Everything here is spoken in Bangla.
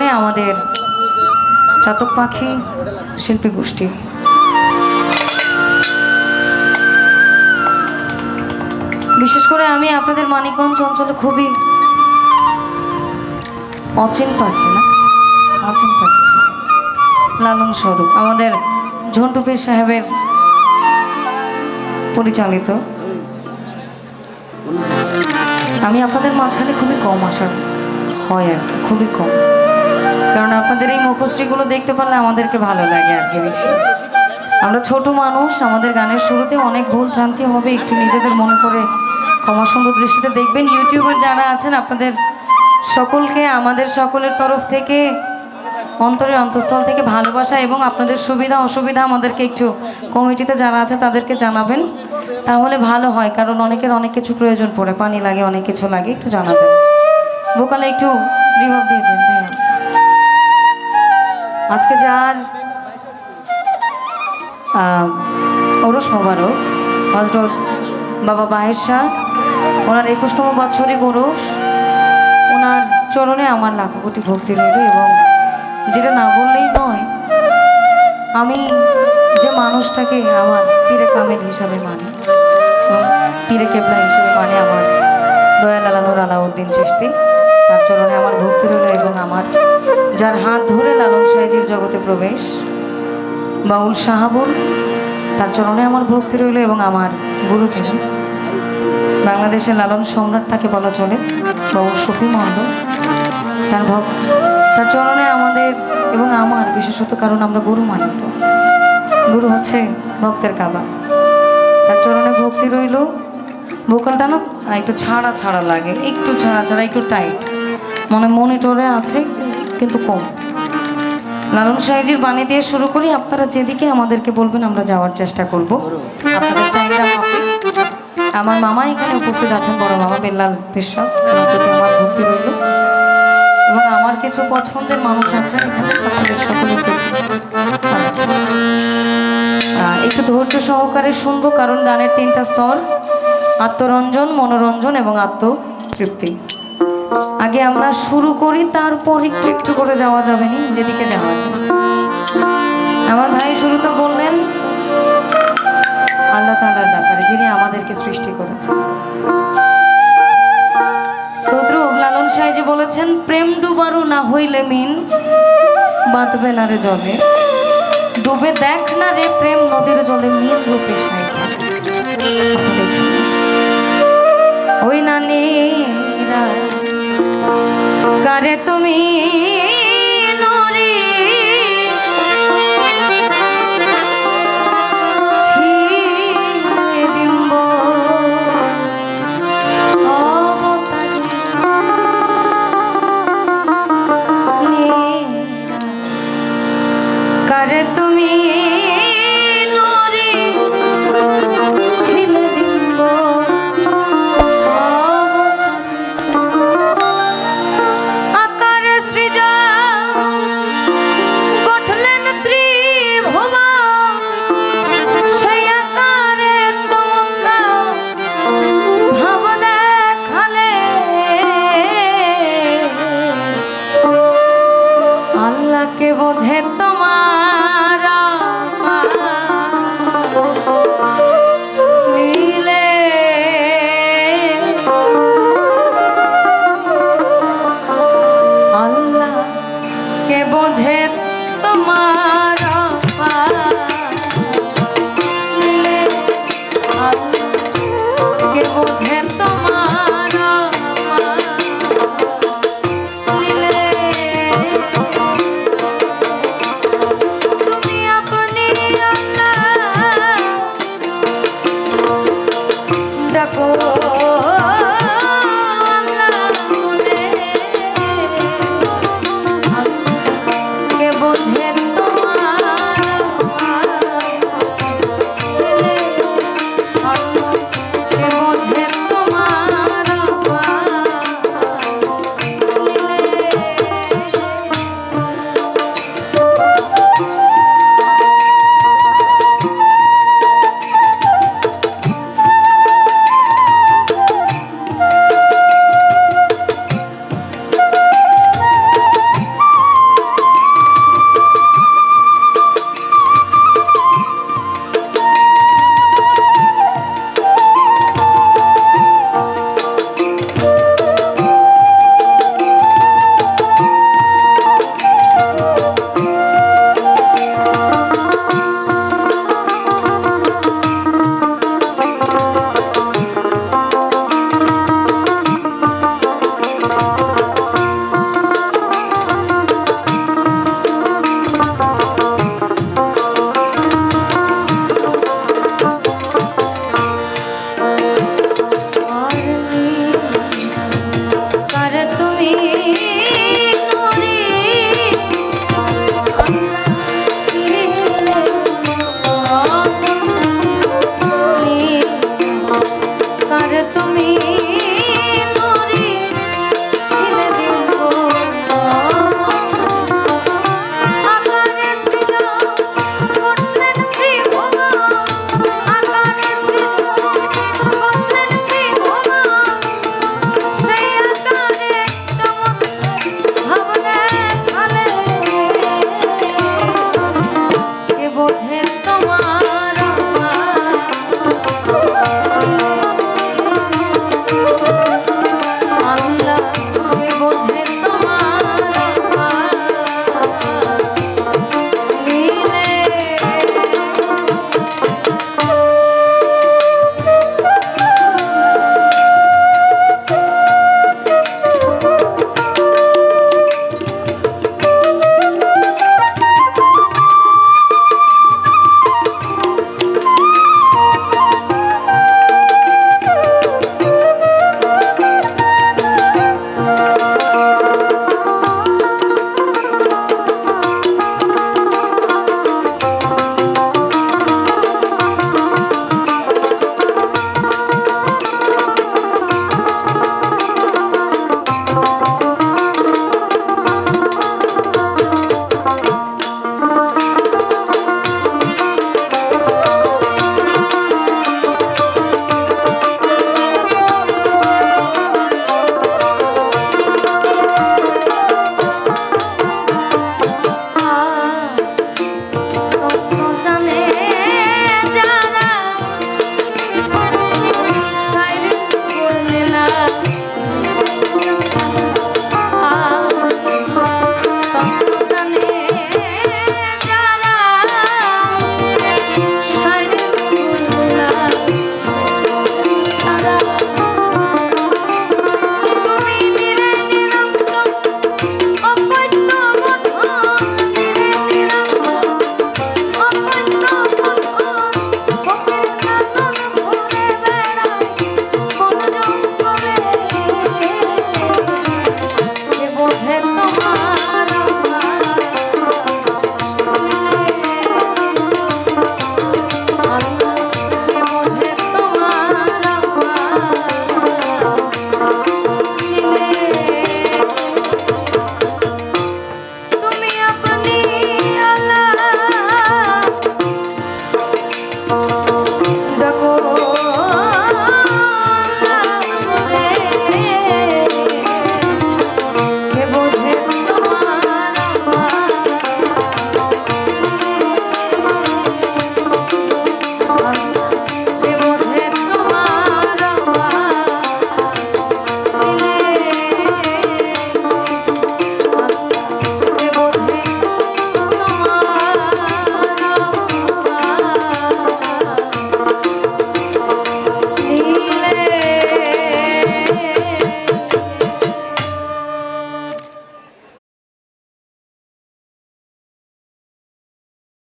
আমাদের চাতক পাখি শিল্পী গোষ্ঠী। বিশেষ করে আমি আপনাদের মানিকগঞ্জ অঞ্চলে খুবই অচেন পাখি না? অচেন পাখি লালন স্বরূপ। আমাদের ঝন্টু পীর সাহেবের পরিচালিত। আমি আপনাদের মাঝখানে খুবই কম আসার হয় আর কি, খুবই কম। কারণ আপনাদের এই মুখশ্রীগুলো দেখতে পারলে আমাদেরকে ভালো লাগে আর কি বেশি। আমরা ছোট মানুষ, আমাদের গানের শুরুতে অনেক ভুল ভ্রান্তি হবে, একটু নিজেদের মনে করে ক্ষমা সুন্দর দৃষ্টিতে দেখবেন। ইউটিউবার যারা আছেন, আপনাদের সকলকে, আমাদের সকলের তরফ থেকে, অন্তরের অন্তঃস্থল থেকে ভালোবাসা এবং আপনাদের সুবিধা, অসুবিধা আমাদেরকে একটু কমিটিতে যারা আছে, তাদেরকে জানাবেন। তাহলে ভালো হয়, কারণ অনেকের অনেক কিছু প্রয়োজন পড়ে, পানি লাগে, অনেক কিছু লাগে, একটু জানাবেন। বোকালে একটু রিভাব দিয়ে দেন, ভাইয়া। আজকে যার ওরস মোবারক, হজরত বাবা বাহের শাহ, ওনার একুশতম বাৎসরিক ওরস, ওনার চরণে আমার লাখো কোটি ভক্তি রইল এবং যেটা না বললেই নয়, আমি যে মানুষটাকে আমার পীরে কামেল হিসাবে মানি পীরে কেবলা হিসেবে মানে আমার দয়াল আলানুর আলাউদ্দিন চিস্তি তার চরণে আমার ভক্তি রইল এবং আমার যার হাত ধরে লালন সাহেজির জগতে প্রবেশ, বাউল সাহাবুল তার চরণে আমার ভক্তি রইল এবং আমার গুরু তিনি বাংলাদেশের লালন সম্রাট তাকে বলা চলে, বাউল শফি মণ্ডল। তার ভক্ত, তার চরণে আমাদের এবং আমার, বিশেষত কারণ আমরা গুরু মানি তো। গুরু হচ্ছে ভক্তের কাবা। তার চরণে ভক্তি রইল। ভোকালটা না, একটু ছাড়া ছাড়া লাগে, একটু ছাড়া ছাড়া, একটু টাইট। মানে মনিটরে আছে, কিন্তু কম। লালন সাহেজির বাণী দিয়ে শুরু করি, আপনারা যেদিকে আমাদেরকে বলবেন আমরা যাওয়ার চেষ্টা করব। আপনাদের চাহিদা আমার মামা এখানে উপস্থিত আছেন, বড় মামা বেল্লাল প্রতি আমার ভক্তি রইল। এবং আমার কিছু পছন্দের মানুষ আছেন এখানে একটু ধৈর্য সহকারে শুনব, কারণ গানের তিনটা স্তর, আত্মরঞ্জন, মনোরঞ্জন এবং আত্মতৃপ্তি। আগে আমরা শুরু করি, তারপর একটু একটু করে যাওয়া যাবে নি, যেদিকে যাওয়া যায়। আমার ভাই শুরু তো বললেন, আল্লাহ তাআলার ব্যাপারে, যিনি আমাদেরকে সৃষ্টি করেছেন। তদ্রুপ লালন বলেছেন, প্রেম ডুবারু না হইলে মিন, বাঁধবে না রে জলে। ডুবে দেখ না রে প্রেম, নদীর জলে মিন রূপে সাইকে কারে তুমি তোমার গো